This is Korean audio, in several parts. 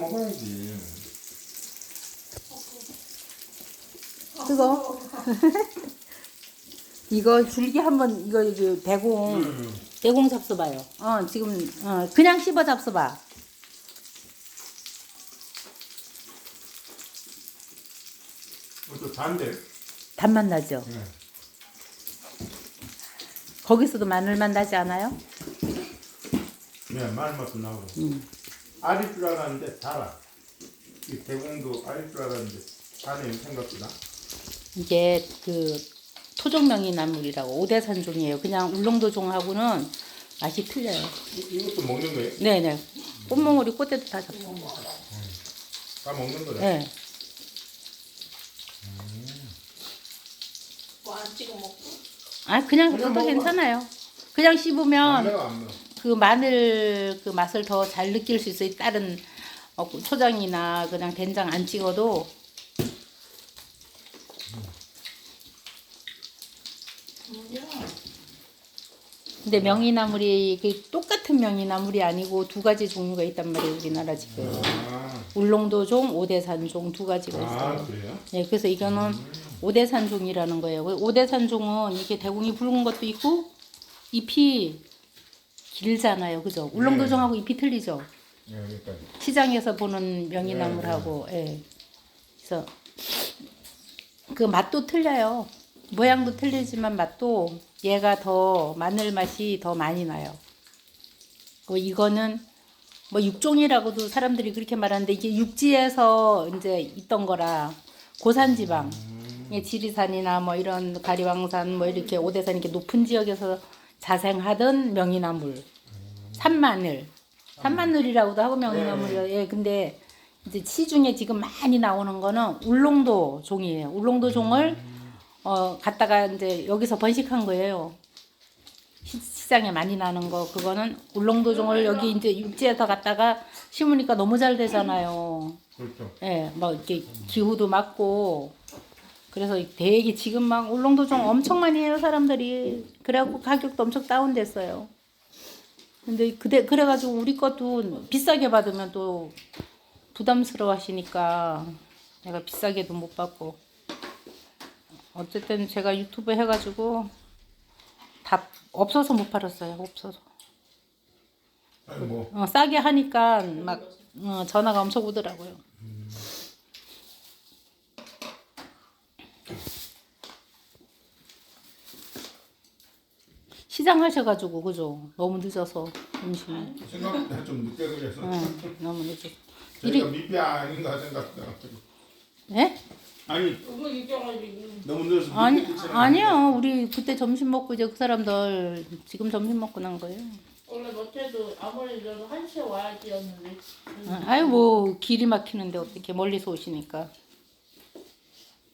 먹어야지. 뜨거. 이거 줄기 한번 이거 이거 대공 음. 대공 잡숴봐요. 어 지금 어 그냥 씹어 잡숴봐. 또 단데. 단맛 나죠. 네. 거기서도 마늘맛 나지 않아요? 네, 말 맛도 나고. 음. 알일 줄 알았는데 달아. 이 대공도 알일 줄 알았는데 다네 생각보다. 이게 그 토종명이 나물이라고 오대산 종이에요. 그냥 울릉도 종하고는 맛이 틀려요. 이, 이것도 먹는 거예요? 네네. 꽃몽우리 꽃에도 다 잡고. 다 먹는 거네. 네. 뭐안 찍어 먹고? 아 그냥 먹어. 괜찮아요. 그냥 안 씹으면 매워 안 매워. 그 마늘 그 맛을 더 잘 느낄 수 있어요. 다른 어, 초장이나 그냥 된장 안 찍어도? 근데 명이나물이 그 똑같은 명이나물이 아니고 두 가지 종류가 있단 말이에요. 우리나라 지금 아, 울릉도종, 오대산종 두 가지가 아 있어요. 그래요? 네, 그래서 이거는 오대산종이라는 거예요. 그 오대산종은 이게 대궁이 붉은 것도 있고 잎이 길잖아요, 그죠? 울릉도종하고 잎이 틀리죠. 네, 그러니까. 시장에서 보는 명이나물하고, 예. 그래서 그 맛도 틀려요. 모양도 틀리지만 맛도 얘가 더 마늘 맛이 더 많이 나요. 그 이거는 뭐 육종이라고도 사람들이 그렇게 말하는데 이게 육지에서 이제 있던 거라 고산지방, 예, 지리산이나 뭐 이런 가리왕산 뭐 이렇게 오대산 이렇게 높은 지역에서 자생하던 명이나물, 산마늘, 산마늘이라고도 하고 명이나물이요. 예, 근데 이제 시중에 지금 많이 나오는 거는 울릉도 종이에요. 울릉도 종을 어 갖다가 이제 여기서 번식한 거예요. 시, 시장에 많이 나는 거 그거는 울릉도 종을 여기 이제 육지에서 갖다가 심으니까 너무 잘 되잖아요. 그렇죠. 예, 뭐 이렇게 기후도 맞고 그래서 되게 지금 막 울릉도 종 엄청 많이 해요 사람들이 그래갖고 가격도 엄청 다운됐어요. 근데 그대 그래가지고 우리 것도 비싸게 받으면 또 부담스러워 하시니까 내가 비싸게도 못 받고 어쨌든 제가 유튜브 해가지고 다 없어서 못 팔았어요 없어서 뭐 어, 싸게 하니까 막 어, 전화가 엄청 오더라고요. 시장 하셔가지고 그죠? 너무 늦어서 점심에. 생각보다 좀 늦게 그래서 응, 너무 늦어. 저희가 미피 아닌가 생각다. 예? 아니 너무 이겨가지고. 너무 늦어서 아니 끝이 아니요. 우리 그때 점심 먹고 이제 그 사람들 지금 점심 먹고 난 거예요. 원래 못해도 아무리 늦어도 한 시에 와야지였는데. 어, 아유 뭐 길이 막히는데 어떻게 멀리서 오시니까.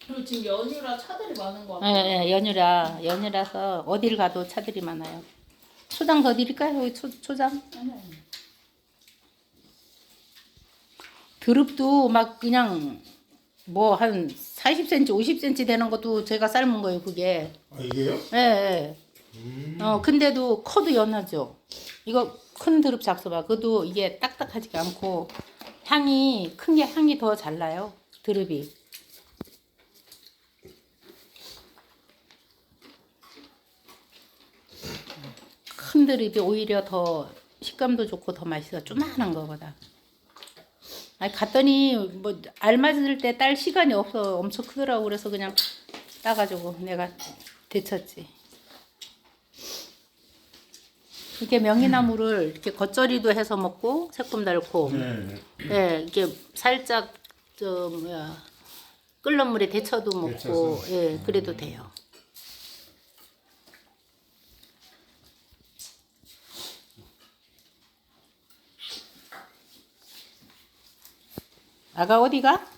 그리고 지금 연휴라 차들이 많은 거 같아. 예, 예, 연휴라 연휴라서 어딜 가도 차들이 많아요. 초장 더 드릴까요? 여기 초, 초장? 아니 아니. 드릅도 막 그냥 뭐 한 40cm, 50cm 되는 것도 제가 삶은 거예요, 그게. 아 이게요? 예, 예. 음. 어, 근데도 커도 연하죠. 이거 큰 드릅 잡숴봐. 그래도 이게 딱딱하지가 않고 향이 큰 게 향이 더 잘 나요. 드릅이. 큰 드릅이 오히려 더 식감도 좋고 더 맛있어. 조만한 거보다. 아니 갔더니 뭐 알맞을 때 딸 시간이 없어 엄청 크더라고 그래서 그냥 따가지고 내가 데쳤지. 이렇게 명이나물을 이렇게 겉절이도 해서 먹고 새콤달콤. 네. 예, 이렇게 살짝 저 뭐야 끓는 물에 데쳐도 먹고 데쳐서. 예, 그래도 돼요. 아가 어디가?